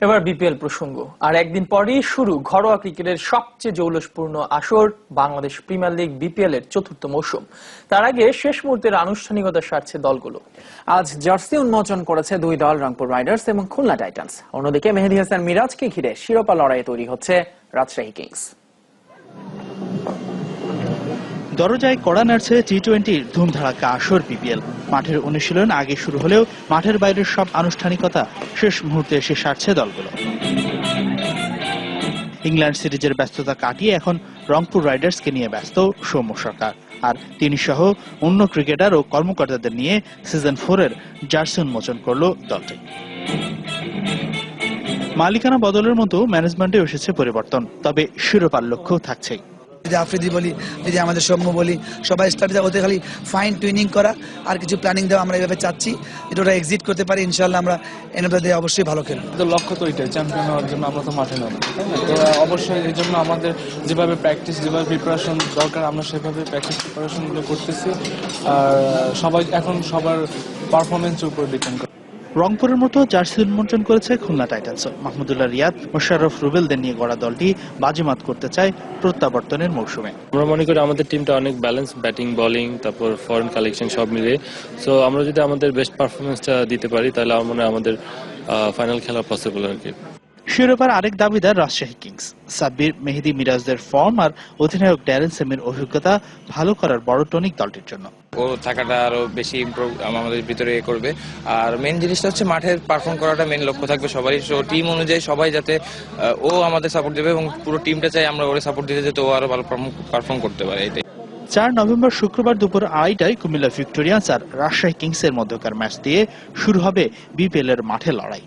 এবার বিপিএল প্রসঙ্গ। আর একদিন পরেই শুরু ঘরোয়া ক্রিকেটের সবচেয়ে জৌলসপূর্ণ আসর, বাংলাদেশ প্রিমিয়ার লিগ বিপিএল এর চতুর্থ মৌসুম। তার আগে শেষ মুহূর্তের আনুষ্ঠানিকতা সারছে দলগুলো। আজ জার্সি উন্মোচন করেছে দুই দল, রংপুর রাইডার্স এবং খুলনা টাইটান্স। অন্যদিকে মেহেদি হাসান মিরাজকে ঘিরে শিরোপা লড়াইয়ে তৈরি হচ্ছে রাজশাহী কিংস। দরজায় কড়া নাড়ছে টি টোয়েন্টির ধুমধাড়াক্কা আসর বিপিএল। মাঠের অনুশীলন আগে শুরু হলেও মাঠের বাইরের সব আনুষ্ঠানিকতা শেষ মুহূর্তে এসে সারছে দলগুলো। ইংল্যান্ড সিরিজের ব্যস্ততা কাটিয়ে এখন রংপুর রাইডার্সকে নিয়ে ব্যস্ত সৌম্য সরকার। আর তিনি সহ অন্য ক্রিকেটার ও কর্মকর্তাদের নিয়ে সিজন ফোরের জার্সি উন্মোচন করল দলটি। মালিকানা বদলের মতো ম্যানেজমেন্টে এসেছে পরিবর্তন, তবে শিরোপার লক্ষ্য থাকছেই। যদি আফ্রিদি বলি যদি আমাদের সৌম্য বলি, সবাই স্টার্ট ওদের খালি ফাইন টুইনিং করা আর কিছু প্ল্যানিং দেওয়া আমরা এভাবে চাচ্ছি যেটা ওরা এক্সিট করতে পারি ইনশাল্লাহ আমরা এনএফএ দিয়ে অবশ্যই ভালো খেলব। তো লক্ষ্য তো ওইটাই চ্যাম্পিয়ন হওয়ার জন্য আমরা তো মাঠে নামবো, তাই না? তো অবশ্যই এই জন্য আমাদের যেভাবে প্র্যাকটিস যেভাবে প্রিপারেশন দরকার, আমরা সেভাবে প্র্যাকটিস প্রিপারেশনগুলো করতেছি। আর সবাই, এখন সবার পারফরমেন্সের উপর ডিপেন্ড করে। রংপুরের মতো জার্সি উন্মোচন করেছে খুলনা টাইটান্স। মাহমুদুল্লাহ রিয়াদ মোশাররফ রুবেলদের নিয়ে গড়া দলটি বাজিমাত করতে চায় প্রত্যাবর্তনের মৌসুমে। আমরা মনে করি আমাদের টিমটা অনেক ব্যালেন্স ব্যাটিং বোলিং তারপর ফরেন কালেকশন সব মিলিয়ে সো আমরা যদি আমাদের বেস্ট পারফরমেন্সটা দিতে পারি, তাহলে আমার মনে হয় আমাদের ফাইনাল খেলা পসিবল আর কি। শিরোপার আরেক দাবিদার রাজশাহী কিংস। সাব্বির মেহেদি মিরাজদের ফর্ম আর অধিনায়ক ড্যারেন সেমের অভিজ্ঞতা ভালো করার বড় টনিক দলটির জন্য। ও থাকাটা আরও বেশি ইমপ্রুভ আমাদের ভিতরে এ করবে। আর মেন জিনিসটা হচ্ছে মাঠে পারফর্ম করাটা মেন লক্ষ্য থাকবে সবারই। সো টিম অনুযায়ী সবাই যাতে ও আমাদের সাপোর্ট দেবে এবং পুরো টিমটা চাই আমরা ওরে সাপোর্ট দিতে যাতে ও আরও ভালো পারফর্ম করতে পারে এটাই। চার নভেম্বর শুক্রবার দুপুর আড়াইটায় কুমিল্লা ভিক্টোরিয়ান্স আর রাজশাহী কিংসের মধ্যকার ম্যাচ দিয়ে শুরু হবে বিপিএল এর মাঠে লড়াই।